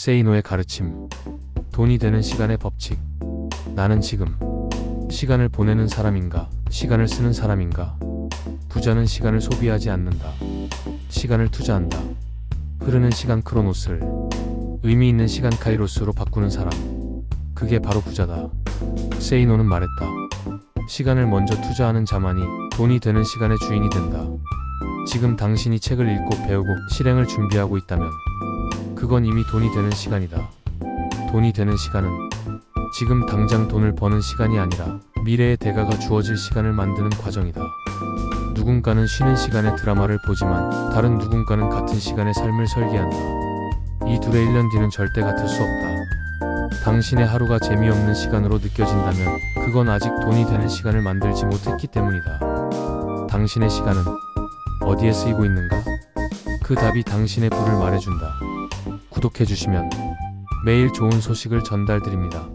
세이노의 가르침. 돈이 되는 시간의 법칙. 나는 지금 시간을 보내는 사람인가, 시간을 쓰는 사람인가. 부자는 시간을 소비하지 않는다. 시간을 투자한다. 흐르는 시간 크로노스를 의미 있는 시간 카이로스로 바꾸는 사람. 그게 바로 부자다. 세이노는 말했다. 시간을 먼저 투자하는 자만이 돈이 되는 시간의 주인이 된다. 지금 당신이 책을 읽고 배우고 실행을 준비하고 있다면 그건 이미 돈이 되는 시간이다. 돈이 되는 시간은 지금 당장 돈을 버는 시간이 아니라 미래의 대가가 주어질 시간을 만드는 과정이다. 누군가는 쉬는 시간에 드라마를 보지만 다른 누군가는 같은 시간에 삶을 설계한다. 이 둘의 1년 뒤는 절대 같을 수 없다. 당신의 하루가 재미없는 시간으로 느껴진다면 그건 아직 돈이 되는 시간을 만들지 못했기 때문이다. 당신의 시간은 어디에 쓰이고 있는가? 그 답이 당신의 부를 말해준다. 구독해주시면 매일 좋은 소식을 전달드립니다.